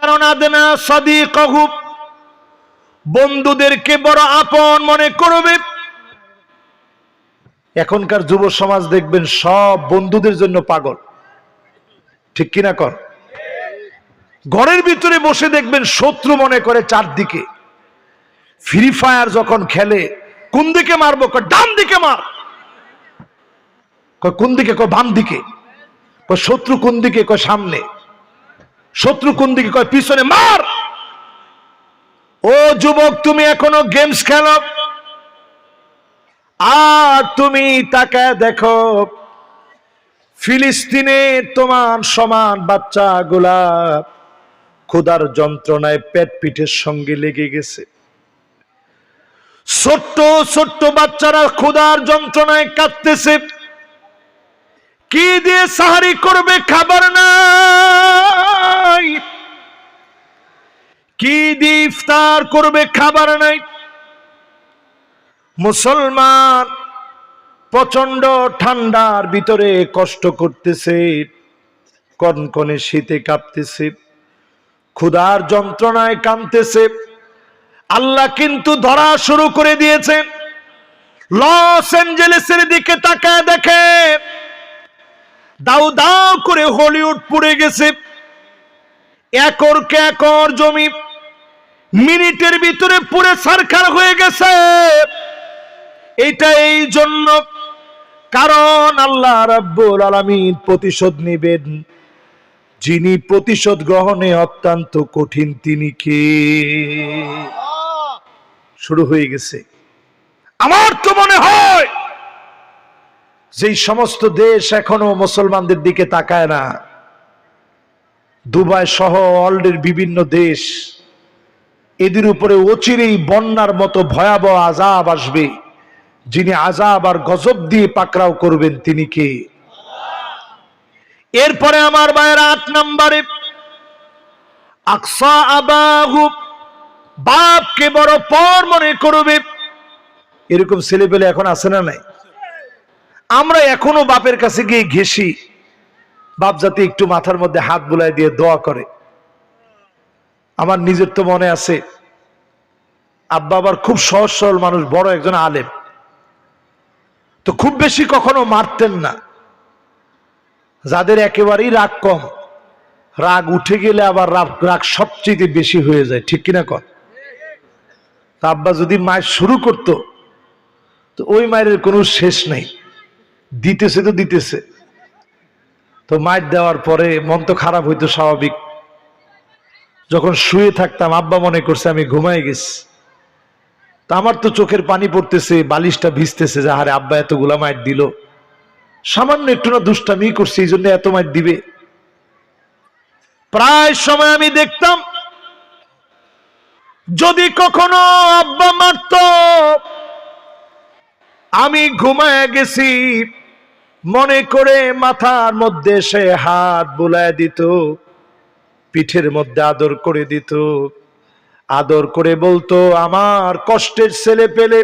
কারণ আদনা সাদিকাহু বন্ধুদেরকে বড় আপন মনে করবে। এখনকার যুব সমাজ দেখবেন সব বন্ধুদের জন্য পাগল। ঠিক কিনা কর? ঘরের ভিতরে বসে দেখবেন শত্রু মনে করে চারদিকে। ফ্রি ফায়ার যখন খেলে, কোন দিকে মারবো? ডান দিকে মার। কোন দিকে? বাম দিকে। শত্রু কোন দিকে? কয়, সামনে। শত্রু কোন দিকে কয়, পিছনে মার। ও যুবক, তুমি এখনও গেমস খেলো? আর তুমি তাকায় দেখো, ফিলিস্তিনে তোমার সমান বাচ্চাগুলা ক্ষুধার যন্ত্রণায় পেট পিঠের সঙ্গে লেগে গেছে। ছোট্ট ছোট্ট বাচ্চারা ক্ষুধার যন্ত্রণায় কাঁদতেছে। কি দিয়ে সাহারি করবে খাবার নাই? কি দিয়ে ইফতার করবে খাবার নাই? মুসলমান প্রচণ্ড ঠান্ডার ভিতরে কষ্ট করতেছে, কনকনে শীতে কাঁপতেছে, ক্ষুধার যন্ত্রণায় কাঁদতেছে। আল্লাহ কিন্তু ধরা শুরু করে দিয়েছেন। লস অ্যাঞ্জেলেসের দিকে তাকায় দেখে দাউ দাউ করে হলিউড পুড়ে গেছে। একর কে একর জমি মিনিটের ভিতরে পুরে সারখার হয়ে গেছে। এটা এই জন্য কারণ আল্লাহ রাব্বুল আলামিন প্রতিশোধ নেবেন। যিনি প্রতিশোধ গ্রহণে অত্যন্ত কঠিন তিনি কে? শুরু হয়ে গেছে। আমার তো মনে হয় যেই সমস্ত দেশ এখনও মুসলমানদের দিকে তাকায় না, দুবাই সহ ওয়ার্ল্ডের বিভিন্ন দেশ, এদের উপরে অচিরেই বন্যার মতো ভয়াবহ আজাব আসবে। যিনি আজাব আর গজব দিয়ে পাকরাও করবেন, তিনি কে? এরপরে আমার ভাইয়ের আট নম্বরে, আকসা আবাহু, বাপকে বড় পর মনে করবে। এরকম ছেলে পেলে এখন আছে না নাই? আমরা এখনও বাপের কাছে গিয়ে ঘেসি বাপ যাতে একটু মাথার মধ্যে হাত বুলাই দিয়ে দোয়া করে। আমার নিজের তো মনে আছে, আব্বা আবার খুব সহজ সরল মানুষ, বড় একজন আলেম। তো খুব বেশি কখনো মারতেন না। যাদের একেবারেই রাগ কম, রাগ উঠে গেলে আবার রাগ রাগ সবচেয়ে বেশি হয়ে যায়, ঠিক কিনা কর আব্বা যদি মায়ের শুরু করত, তো ওই মায়ের কোনো শেষ নেই। দিতেছে তো দিতেছে। তো মায়ের দেওয়ার পরে মন তো খারাপ হইতো স্বাভাবিক। যখন শুয়ে থাকতাম, আব্বা মনে করছে আমি ঘুমাই গেছি। তা আমার তো চোখের পানি পড়তেছে, বালিশটা ভিজতেছে যে হারে আব্বা, এতগুলা মায়ের দিল। সামান্য একটু না দুষ্টামি করছে, এই জন্য এত মায়ের দিবে। প্রায় সময় আমি দেখতাম, যদি কখনো আব্বা মারত, আমি ঘুমায় গেছি। মনে করে মাথার মধ্যে সে হাত বুলায় দিত, পিঠের মধ্যে আদর করে দিত। আদর করে বলতো, আমার কষ্টের ছেলে পেলে,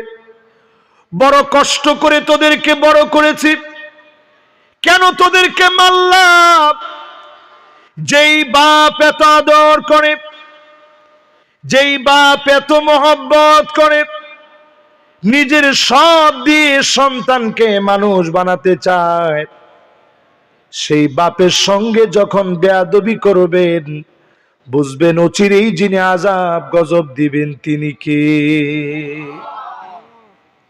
বড় কষ্ট করে তোদেরকে বড় করেছি। কেন তোদেরকে মারলাম? যেই বাপ এত আদর করে, যেই বাপ এত মহব্বত করে নিজের সব দিয়ে সন্তানকে মানুষ বানাতে চায়। সেই বাপের সঙ্গে যখন বেয়াদবি করবেন, বুঝবেন অচিরেই যিনি আজাব গজব দিবেন তিনি কে?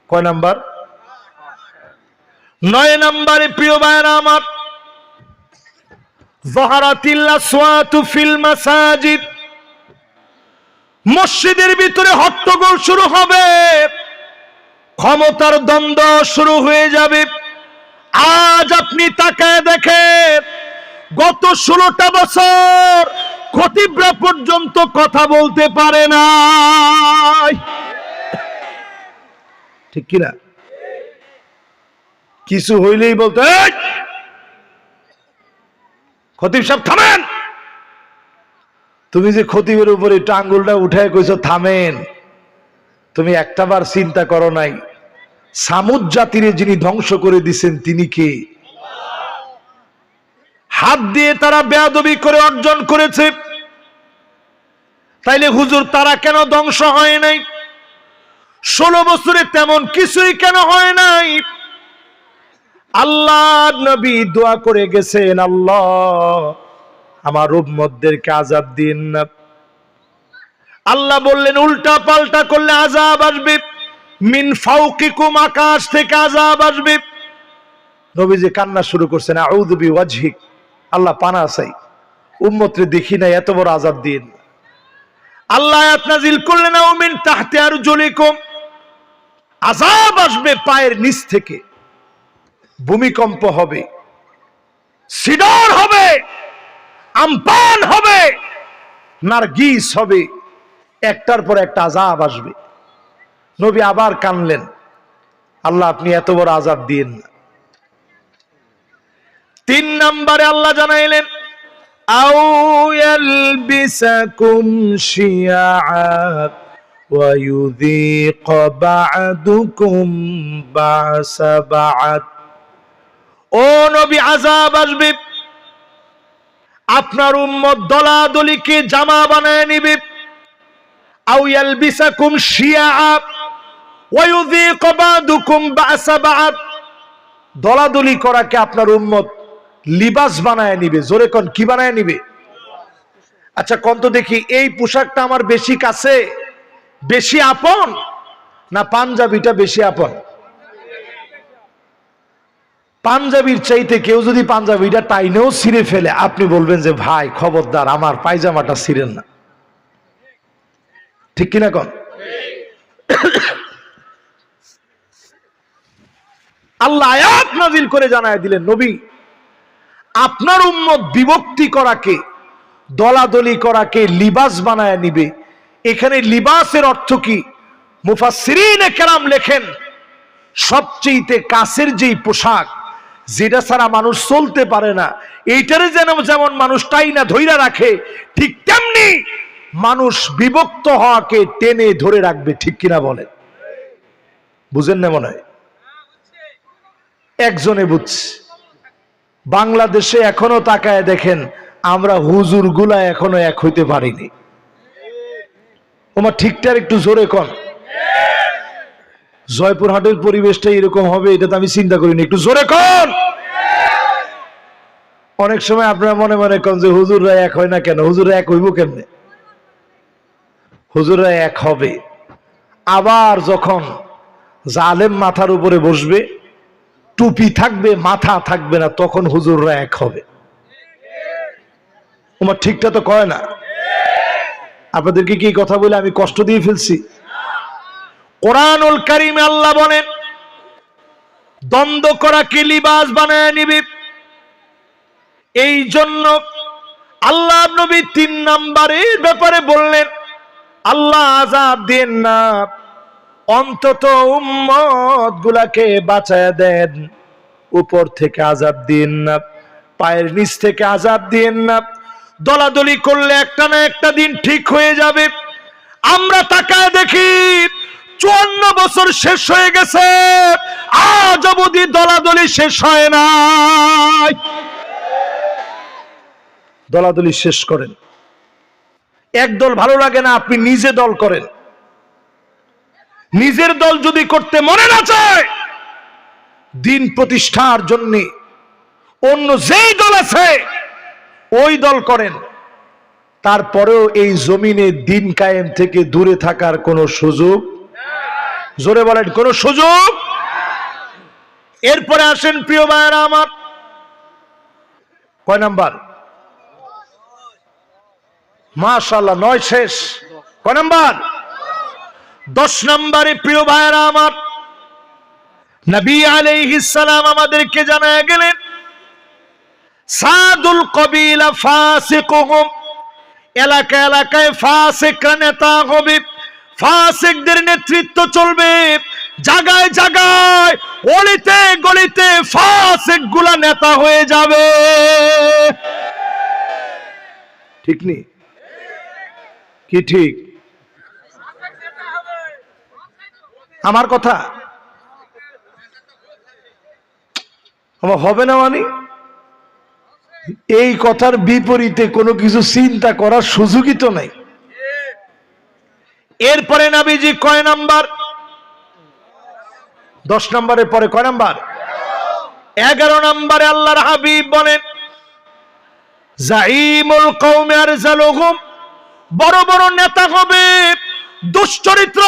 কয় নাম্বার? নয় নাম্বারে প্রিয় ভাইরা আমার। মসজিদের ভিতরে হট্টগোল শুরু হবে। ক্ষমতার দ্বন্দ্ব শুরু হয়ে যাবে। আজ আপনি তাকায় দেখেন গত ষোলোটা বছর খতিবরা পর্যন্ত কথা বলতে পারে না ঠিক কিনা কিছু হইলেই বলতো, "এই! খতিব সাহেব, থামেন। তুমি যে খতিবের উপরে একটু আঙ্গুলটা উঠায় কইছো, থামেন। তুমি একটাবার চিন্তা করো নাই। সামুদ জাতিরে যিনি ধ্বংস করে দিছেন, তিনি কে? হাত দিয়ে তারা বেয়াদবি করে অর্জন করেছে। তাইলে হুজুর, তারা কেন ধ্বংস হয় নাই? ষোলো বছরে তেমন কিছুই কেন হয় নাই? আল্লাহ নবী দোয়া করে গেছেন, আল্লাহ, আমার উম্মতদেরকে আজাব দিন না। আল্লাহ বললেন, উল্টা পাল্টা করলে আজাব আসবে। মিন ফাউকিকুম, আকাশ থেকে আজাব আসবে। নবীজি কান্না শুরু করছেন, আউযু বিওয়াজহিক। আল্লাহ পানা চাই। উম্মতরে দেখি না এত বড় আজাব দিন। আল্লাহ আয়াত নাজিল করলেন, আও মিন তাহতে আর জলিকুম আজাব আসবে পায়ের নিচ থেকে। ভূমিকম্প হবে। সিডর হবে। আমপান হবে। নারগিস হবে। একটার পর একটা আজাব আসবে নবী আবার কানলেন আল্লাহ আপনি এত বড় আজাব দিন না তিন নম্বরে আল্লাহ জানাইলেন আউ ইয়ালবিসাকুম শিয়াআ ويذيق بعدكم بعث بعد ও নবী আজাব আসবে আপনার উম্মত দলাদলিকে জামা বানায় নিবে আউ ইয়ালবিসাকুম শিয়াআ ওয়ায়ুযীক বা'দুকুম বা'সা বা'দ। দলাদলি করাকে আপনার উম্মত লিবাস বানায় নিবে। জোরে কোন, কি বানায় নিবে? আচ্ছা কোন তো দেখি, এই পোশাকটা আমার বেশি কাছে? বেশি আপন? না পাঞ্জাবিটা বেশি আপন? পাঞ্জাবির চাইতে কেউ যদি পাঞ্জাবিটা টাইনেও ছিঁড়ে ফেলে, আপনি বলবেন যে, ভাই, খবরদার, আমার পায়জামাটা ছিঁড়েন না। ঠিক কিনা কন? আল্লাহ আয়াত নাজিল করে জানায় দিলেন, নবী, আপনার উম্মত বিভক্তি করাকে, দলাদলি করাকে লিবাস বানায় নিবে। এখানে লিবাসের অর্থ কি? মুফাসসিরিনে কেরাম লেখেন সবচেয়ে কাছের যেই পোশাক, যেটা ছাড়া মানুষ চলতে পারে না, এইটারে যেন যেমন মানুষ টাই না ধৈরা রাখে, ঠিক তেমনি মানুষ বিভক্ত হওয়াকে টেনে ধরে রাখবে, ঠিক কিনা বলেন? বুঝেন না মনে হয়? একজনে বুঝছে। বাংলাদেশে এখনও তাকায় দেখেন, আমরা হুজুরগুলা এখনও এক হইতে পারিনি। ওমা ঠিকঠাক একটু জোরে কন। জয়পুরহাটের পরিবেশটা এরকম হবে এটা তো আমি চিন্তা করিনি। একটু জোরে কন! অনেক সময় আপনারা মনে মনে কন যে হুজুররা এক হয় না কেন? হুজুররা এক হইব কেমনে? হুজুররা এক হবে। আবার যখন জালেম মাথার উপরে বসবে, টুপি থাকবে, মাথা থাকবে না, তখন হুজুররা এক হবে। তোমার ঠিকটা তো কয় না? আপনাদেরকে কি কথা বলে আমি কষ্ট দিয়ে ফেলছি? কোরআনুল কারিমে আল্লাহ বলেন, দ্বন্দ্ব করা কি লিবাস বানায় নিবি? এই জন্য আল্লাহ নবী তিন নাম্বারের ব্যাপারে বললেন আল্লাহ আজাব দেন না। অন্তত উম্মত গুলাকে বাঁচায় দেন। উপর থেকে আজাব দিন না। পায়ের নিচ থেকে আজাব দিন না। দলাদলি করলে একটা না একটা দিন ঠিক হয়ে যাবে। আমরা তাকায় দেখি, চুয়ান্ন বছর শেষ হয়ে গেছে। আজ অবধি দলাদলি শেষ হয় নাই। দলাদলি শেষ করেন। এক দল ভালো লাগে না, আপনি নিজে দল করেন। নিজের দল যদি করতে মনে না চায়, দিন প্রতিষ্ঠার জন্য অন্য যেই দল আছে, ওই দল করেন। তারপরেও এই জমিনে দিন কায়েম থেকে দূরে থাকার কোনো সুযোগ? জোরে বলেন, কোন সুযোগ? এরপরে আসেন প্রিয় ভাইয়েরা আমার। কয় নাম্বার? মাশাল্লাহ নয় শেষ। কয় নাম্বার? দশ নম্বরে প্রিয় ভাইয়েরা আমার, নবী আলাইহিসসালাম আমাদেরকে জানায় গেলেন, সাদুল কবিলা ফাসিকুহুম এলাকা এলাকায় ফাসিকরা নেতা হবে, ফাসিকদের নেতৃত্ব চলবে জায়গায় জায়গায় অলিতে গলিতে ফাসিকগুলা নেতা হয়ে যাবে। ঠিক নেই? কি ঠিক? আমার কথা? আমার হবে না মানে? এই কথার বিপরীতে কোনো কিছু চিন্তা করার সুযোগই তো নাই। এরপরে নাবিজি কয় নাম্বার? দশ নম্বরের পরে কয় নাম্বার? এগারো নম্বরে আল্লাহর হাবিব বলেন জাইমুল কৌমে আর জালুহুম বড় বড় নেতা হবে, দুশ্চরিত্র,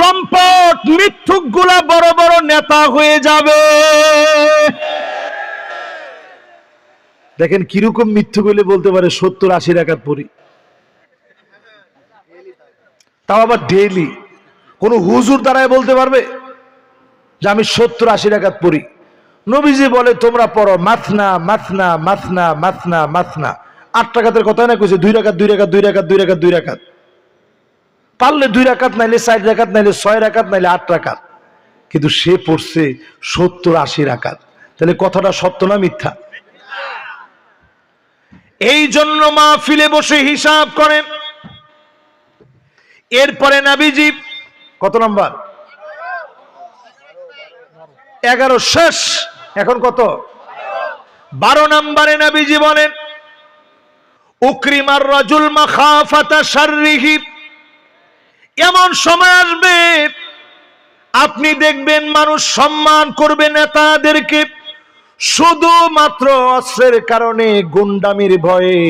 লম্পট মিথ্যুকগুলা বড় বড় নেতা হয়ে যাবে। দেখেন কীরকম মিথ্যু বলে বলতে পারে সত্তর আশি রাখাত পড়ি। তাও আবার ডেইলি কোন হুজুর দ্বারাই বলতে পারবে যে আমি সত্তর আশি রাখাত পড়ি। নবীজি বলে, তোমরা পড়ো মাথনা মাথনা মাথনা মাথনা মাথনা। আট টাকাতের কথা না কইছে, দুই রাখাত দুই রাখাত দুই রাখাত দুই রাখাত দুই রাখাত পারলে দুই রাখাত নাইলে চার রাখাত নাইলে ছয় রাখাত নাইলে আট রাখাত কিন্তু সে পড়ছে সত্তর আশি রাখাত তাহলে কথাটা সত্য না মিথ্যা? এই জন্য মা ফিলে বসে হিসাব করেন। এরপরে নাবিজি, কত নাম্বার? এগারো শেষ। এখন কত? বারো নাম্বারে নাবিজি বলেন উক্রিমার রাজুল মাখাফাতা শাররিহি। এমন সময় আসবে, আপনি দেখবেন মানুষ সম্মান করবে নেতাদেরকে। শুধুমাত্র অস্ত্রের কারণে গুন্ডামির ভয়ে,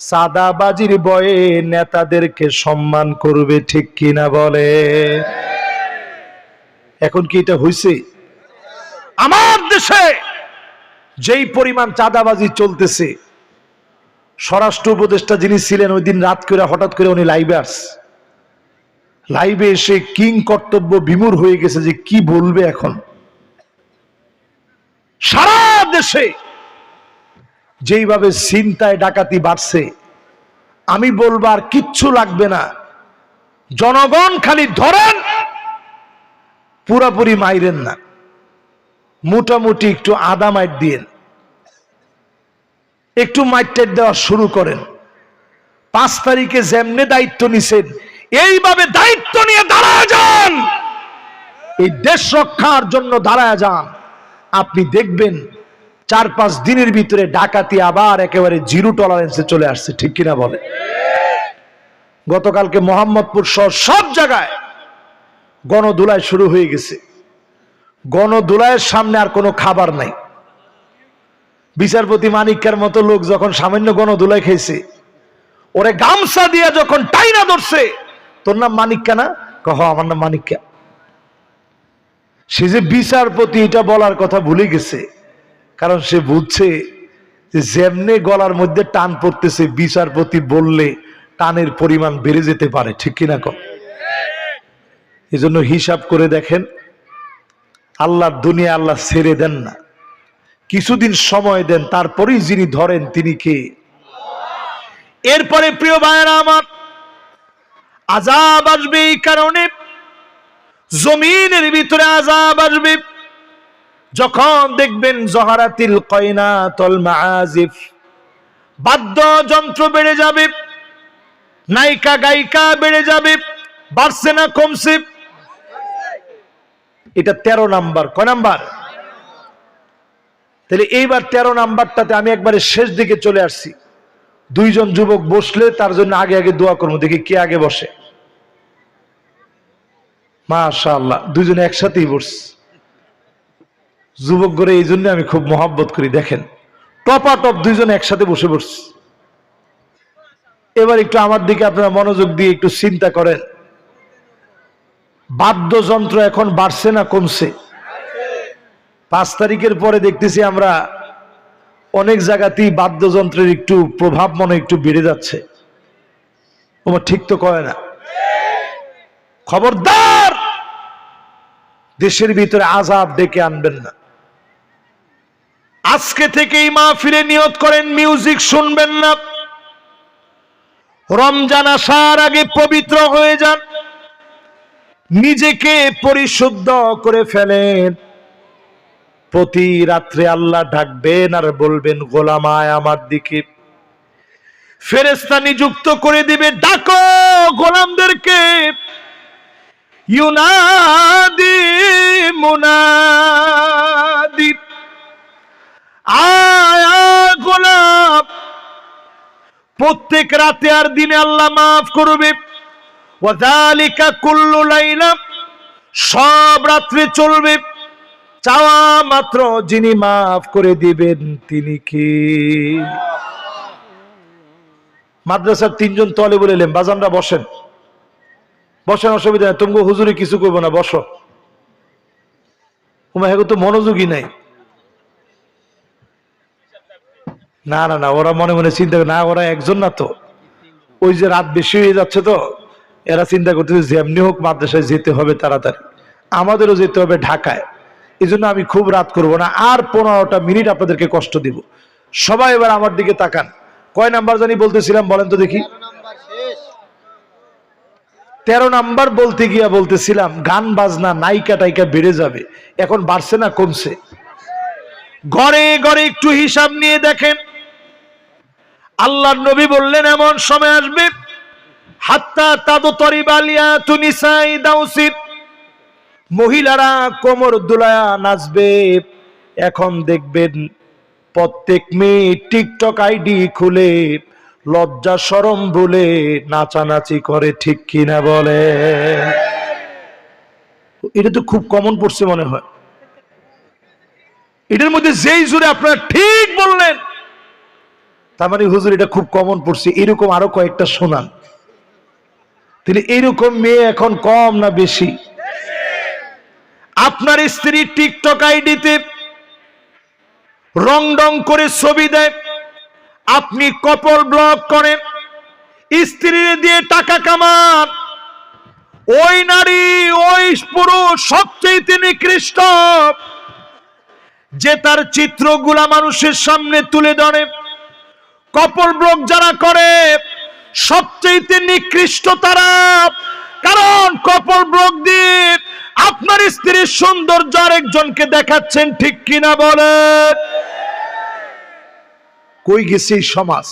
সাদাবাজির ভয়ে নেতাদেরকে সম্মান করবে, ঠিক কিনা বলে? এখন কি এটা হয়েছে আমার দেশে যেই পরিমাণ চাঁদাবাজি চলতেছে স্বরাষ্ট্র উপদেষ্টা যিনি ছিলেন, ওই দিন রাত করে, হঠাৎ করে উনি লাইভে আস লাইভে এসে কিং কর্তব্য বিমূর হয়ে গেছে যে কি বলবে এখন? সারা দেশে যেইভাবে চিন্তায় ডাকাতি বাড়ছে, আমি বলব আর কিচ্ছু লাগবে না। জনগণ খালি ধরেন, পুরাপুরি মাইরেন না। মোটামুটি একটু আদা মাইট দিয়েন। একটু মাইটের দেওয়া শুরু করেন। পাঁচ তারিখে যেমনে দায়িত্ব নিছেন, এইভাবে দায়িত্ব নিয়ে দাঁড়ায় যান। এই দেশ রক্ষার জন্য দাঁড়ায় যান। আপনি দেখবেন চার পাঁচ দিনের ভিতরে ডাকাতি আবার একেবারে জিরো টলারেন্সে চলে আসছে, ঠিক কিনা বলে? গতকালকে মোহাম্মদপুর সহ সব জায়গায় গণদোলায় শুরু হয়ে গেছে। গণদোলায়ের সামনে আর কোনো খাবার নাই। বিচারপতি মানিকার মতো লোক যখন সামান্য গণদোলায় খেয়েছে ওরে গামছা দিয়া যখন টাইনা ধরছে, তোর নাম মানিক্কা না? কহ, আমার নাম মানিক্কা। সে যে বিচারপতি, এটা বলার কথা ভুলে গেছে, কারণ সে বুঝছে যে যেমনে গলার মধ্যে টান পড়তেছে, বিচারপতি বললে টানের পরিমাণ বেড়ে যেতে পারে, ঠিক কিনা কম? এই জন্য হিসাব করে দেখেন, আল্লাহর দুনিয়া আল্লাহ ছেড়ে দেন না। কিছুদিন সময় দেন, তারপরেই যিনি ধরেন তিনি কে? এরপরে প্রিয় ভাইয়েরা আমার, আজাব আসবে এই কারণে, জমিনের ভিতরে আজাব আসবে। যখন দেখবেন জহারাতিল কয়না তল বাদ্য যন্ত্র বেড়ে যাবে, নায়িকা গায়িকা বেড়ে যাবে, বাড়ছে না কমছে। এটা তেরো নাম্বার, কয় নাম্বার? তাহলে এইবার তেরো নাম্বারটাতে আমি একবারে শেষ দিকে চলে আসছি। দুইজন যুবক বসলে তার জন্য আগে আগে দোয়া করব, দেখি কে আগে বসে। মাশা আল্লাহ দুইজনে একসাথেই বসছে। যুবক করে এই জন্য আমি খুব মহাব্বত করি, দেখেন। টপা টপ দুইজন একসাথে বসে পড়ছে এবার একটু আমার দিকে আপনারা মনোযোগ দিয়ে একটু চিন্তা করেন। বাদ্যযন্ত্র এখন বাড়ছে না, কমছে। পাঁচ তারিখের পরে দেখতেছি আমরা অনেক জায়গাতেই বাদ্যযন্ত্রের একটু প্রভাব মনে একটু বেড়ে যাচ্ছে। তোমার ঠিক তো কয় না। খবরদার! দেশের ভিতরে আজাব ডেকে আনবেন না। আজকে থেকেই মা ফিরে নিয়ত করেন, মিউজিক শুনবেন না। রমজান আসার আগে পবিত্র হয়ে যান। নিজেকে পরিশুদ্ধ করে ফেলেন। প্রতি রাত্রে আল্লাহ ডাকবেন আর বলবেন, গোলামায় আমার দিকে। ফেরেস্তা নিযুক্ত করে দিবে, ডাকো গোলামদেরকে। ইউনাদি মুনাদি, আয়া গোলাম। প্রত্যেক রাতে আর দিনে আল্লাহ মাফ করবে। ওয়াযালিকা কুল্লু লাইলা, সব রাত্রে চলবে। চাওয়া মাত্র যিনি মাফ করে দিবেন, তিনি কি? মাদ্রাসার তিনজন তলে বলে এলেন, বাজানরা বসেন। বসেন, অসুবিধা নেই। তুমি হুজুরি কিছু করব না, বসো। তোমার তো মনোযোগী নাই। না না না, ওরা মনে মনে চিন্তা না, ওরা একজন না তো। ওই যে রাত বেশি হয়ে যাচ্ছে তো, এরা চিন্তা করতেছে যেমনি হোক মাদ্রাসায় যেতে হবে তাড়াতাড়ি। আমাদেরও যেতে হবে ঢাকায়। এই জন্য আমি খুব রাত করব না। আর পনেরোটা মিনিট আপনাদেরকে কষ্ট দিব। সবাই এবার আমার দিকে তাকান। কয় নাম্বার জানি বলতেছিলাম বলেন তো দেখি। তেরো নাম্বার বলতে গিয়া বলতেছিলাম, গান, বাজনা, নায়িকা টাইকা বেড়ে যাবে। এখন বাড়ছে না, কমছে। ঘরে ঘরে একটু হিসাব নিয়ে দেখেন। আল্লাহ নবী বললেন, এমন সময় আসবে। হাত্তা তাদু তরিবালিয়া তুনিসাই দাউসিব মহিলারা কোমর দুলায়া নাচবে। এখন দেখবেন প্রত্যেক মেয়ে টিকটক আইডি খুলে লজ্জা সরম ভুলে নাচানাচি করে, ঠিক কিনা বলে? এটা তো খুব কমন পড়ছে মনে হয়। এটার মধ্যে যেই জুড়ে আপনারা ঠিক বললেন, তার মানে হুজুর, এটা খুব কমন পড়ছে। এরকম আরও কয়েকটা শোনান। তাহলে এরকম মেয়ে এখন কম না বেশি? আপনার স্ত্রী টিকটক আইডিতে রং ডং করে ছবি দেয়, আপনি কপল ব্লগ করেন, স্ত্রী দিয়ে টাকা কামান। ওই নারী, ওই পুরুষ সবচেয়ে তিনি নিকৃষ্ট। যে তার চিত্রগুলা মানুষের সামনে তুলে ধরে, কপল ব্লগ যারা করে সবচেয়ে নিকৃষ্ট তারা। কারণ কপল দিয়ে আপনার স্ত্রীর সৌন্দর্য আরেকজনকে দেখাচ্ছেন, ঠিক কিনা বলেন? কই গেছে সমাজ?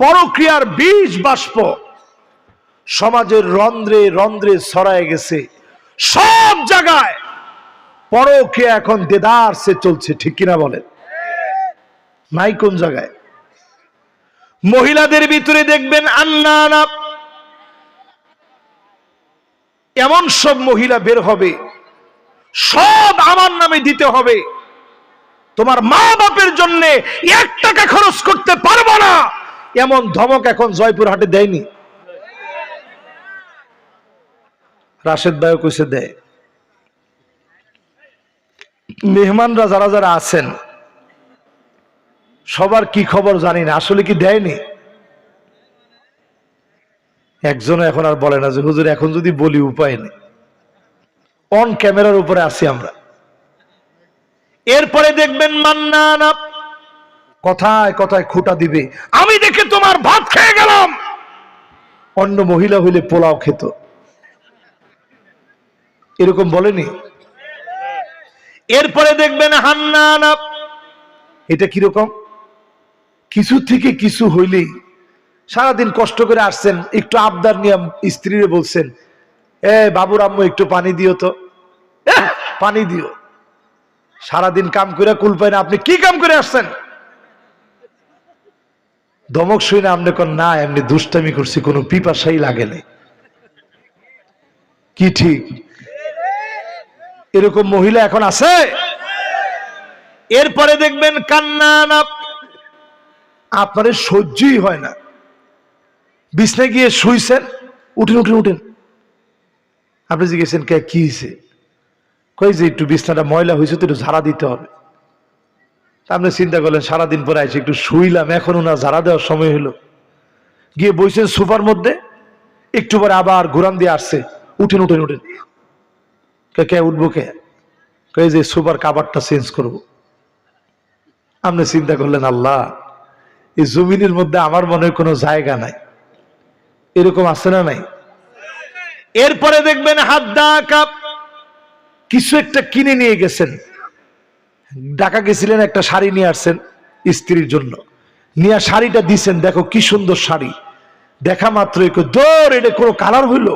পরক্রিয়ার বীজ বাষ্প সমাজের রন্ধ্রে রন্ধ্রে ছড়ায় গেছে। সব জায়গায় পরক্রিয়া এখন দেদার সে চলছে, ঠিক কিনা বলেন? নাই কোন জায়গায়? মহিলাদের ভিতরে দেখবেন আন্না আনা এমন সব মহিলা বের হবে, সব আমার নামে দিতে হবে। তোমার মা বাপের জন্য এক টাকা খরচ করতে পারব না। এমন ধমক এখন জয়পুর হাটে দেয়নি। রাশেদ ভাইও কইসে দেয় মেহমানরা যারা যারা আছেন, সবার কি খবর জানি না, আসলে কি দেয়নি? একজনও এখন আর বলে না যে, হুজুর, এখন যদি বলি, উপায় নেই। অন ক্যামেরার উপরে আছি আমরা। এরপরে দেখবেন মান্না কথায় কথায় খুঁটা দিবে। আমি দেখে তোমার ভাত খেয়ে গেলাম। অন্য মহিলা হইলে পোলাও খেত। এরকম বলেনি? এরপরে দেখবেন হান্না এটা কীরকম? কিছু থেকে কিছু হইলেই সারাদিন কষ্ট করে আসছেন, একটু আবদার নিয়ে স্ত্রীরে বলছেন, এ বাবুর আম্মু, একটু পানি দিও তো। পানি দিও। সারাদিন কাম করে কুল পায় না, আপনি কি কাম করে আসছেন? ধমক শুই না, আপনি কোন, না, এমনি দুষ্টামি করছি, কোনো পিপাসাই লাগে নাই। কি ঠিক? এরকম মহিলা এখন আছে? এরপরে দেখবেন কান্না, না, আপনার সহ্যই হয় না। বিছনায় গিয়ে শুইছেন, উঠেন উঠেন উঠেন। আপনি জিজ্ঞেসেন, কে, কি হয়েছে কই যে, একটু বিছনাটা ময়লা হয়েছে তো একটু ঝাড়া দিতে হবে। আপনি চিন্তা করলেন, সারাদিন পরে আইসে একটু শুইলাম এখনও না, ঝাড়া দেওয়ার সময় হলো গিয়ে বইছেন সোফার মধ্যে, একটু পরে আবার ঘুরান দিয়ে আসছে, উঠেন উঠেন উঠেন। কে কে, উঠবো কে? কে যে, সোফার কাবারটা চেঞ্জ করব। আপনি চিন্তা করলেন, আল্লাহ, এই জমিনের মধ্যে আমার মনে কোনো জায়গা নাই। এরকম আছে না নাই? এরপরে দেখবেন হাত কাপ কিছু একটা কিনে নিয়ে গেছেন। ঢাকা গেছিলেন, একটা শাড়ি নিয়ে আসছেন স্ত্রীর জন্য। নিয়ে শাড়িটা দিছেন, দেখো কি সুন্দর শাড়ি। দেখা মাত্র দৌড় এটা কোনো কালার হইল?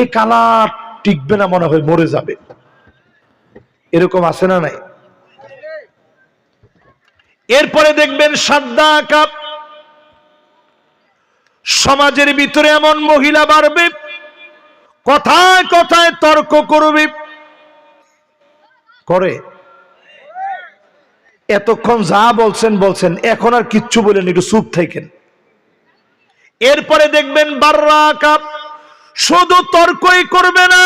এই কালার টিকবে না মনে হয়, মরে যাবে। এরকম আছে না নাই? এরপরে দেখবেন সাদ্দা কাপ সমাজের ভিতরে এমন মহিলা বাড়বে, কথায় কথায় তর্ক করবে। করে। এতক্ষণ যা বলছেন বলছেন। এখন আর কিচ্ছু বলেন একটু চুপ থাকেন। এরপরে দেখবেন বাররা কাপ শুধু তর্কই করবে না,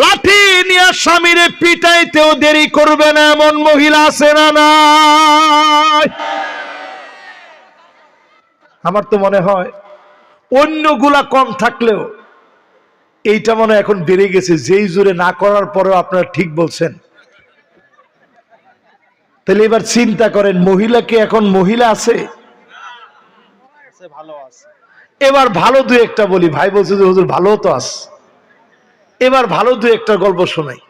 লাঠি নিয়ে স্বামীরে পিটাইতেও দেরি করবে না, এমন মহিলা আছে না নাই। আমার তো মনে হয় অন্যগুলা কম থাকলেও এইটা মনে এখন বেড়ে গেছে। যেই জোরে না করার পরেও আপনারা ঠিক বলছেন। তাহলে এবার চিন্তা করেন মহিলা কি এখন মহিলা আছে? এবার ভালো দু একটা বলি। ভাই বলছে যে হুজুর ভালো তো আস এবার ভালো দু একটা গল্প শোনাই।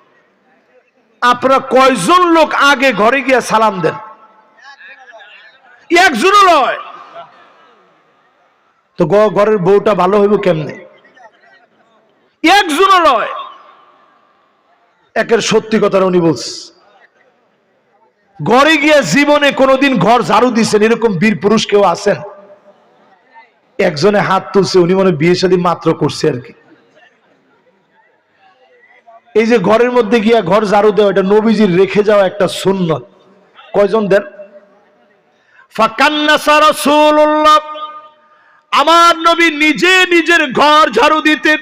আপনারা কয়জন লোক আগে ঘরে গিয়ে সালাম দেন? একজনও নয়। তো ঘরের বউটা ভালো হইব কেমনে? একজনও নয়। একের সত্যি কথা উনি বলছে। ঘরে গিয়ে জীবনে কোনোদিন ঘর ঝাড়ু দিছেন, এরকম বীর পুরুষ কেউ আছেন? একজনে হাত তুলছে, উনি মনে বিয়ে শাদী মাত্র করছে আর কি। এই যে ঘরের মধ্যে গিয়া ঘর ঝাড়ু দেওয়া, এটা নবীজির রেখে যাওয়া একটা সুন্নত। কয়জন দেন? ফাকান্নাসা রাসূলুল্লাহ। আমার নবী নিজে নিজের ঘর ঝাড়ু দিতেন,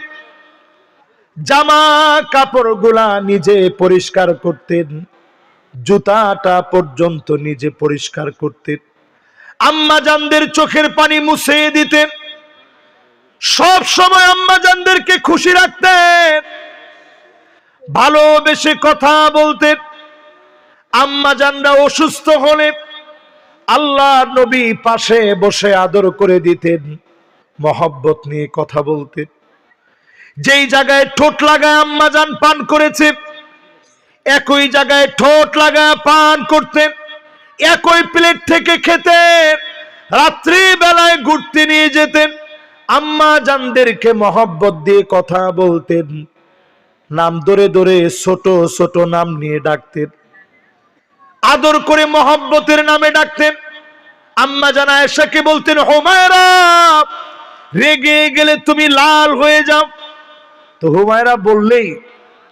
জামা কাপড়গুলা নিজে পরিষ্কার করতেন, জুতাটা পর্যন্ত নিজে পরিষ্কার করতেন আম্মা জানদের চোখের পানি মুছে দিতেন, সব সময় আম্মা জানদেরকে খুশি রাখতেন, ভালোবেসে কথা বলতেন আম্মা জানরা অসুস্থ হলে আল্লাহ নবী পাশে বসে আদর করে দিতেন, মহব্বত নিয়ে কথা বলতেন। যেই জায়গায় ঠোঁট লাগায় আম্মা জান পান করেছে, একই জায়গায় ঠোঁট লাগায় পান করতেন, একই প্লেট থেকে খেতেন রাত্রি বেলায় ঘুরতে নিয়ে যেতেন, আম্মা জানদেরকে মহব্বত দিয়ে কথা বলতেন, নাম ধরে ধরে ছোট ছোট নাম নিয়ে ডাকতেন। আদর করে মহব্বতের নামে ডাকতেন। আম্মা জানা এসাকে বলতেন, হোমায়রা, রেগে গেলে তুমি লাল হয়ে যাও। তো হুমায়রা বললেই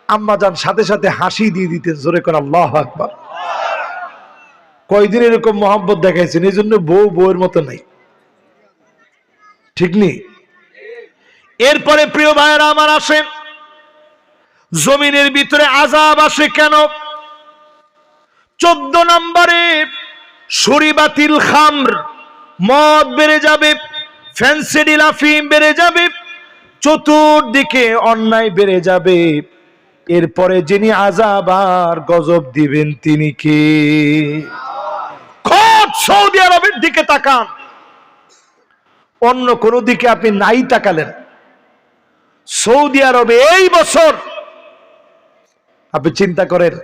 আম্মা জান সাথে সাথে হাসি দিয়ে দিতেন, জোরে করে, আল্লাহ আকবার। কয়দিন এরকম মহব্বত দেখাইছেন, এই জন্য বউ বউয়ের মতো নাই। ঠিক নেই? এরপরে প্রিয় ভাইয়েরা আমার আসেন। জমিনের ভিতরে আজাব আসে কেন? চোদ্দ নম্বরে সরিবাতিল খামর। মদ বেড়ে যাবে ফ্যান্সিডিল আফিম বেড়ে যাবে, চতুর্দিকে অন্যায় বেড়ে যাবে। এরপরে যিনি আজাব আর গজব দিবেন তিনি কে? খোদ সৌদি আরবের দিকে তাকান। অন্য কোন দিকে আপনি নাই তাকালেন। সৌদি আরবে এই বছর আপনি চিন্তা করেন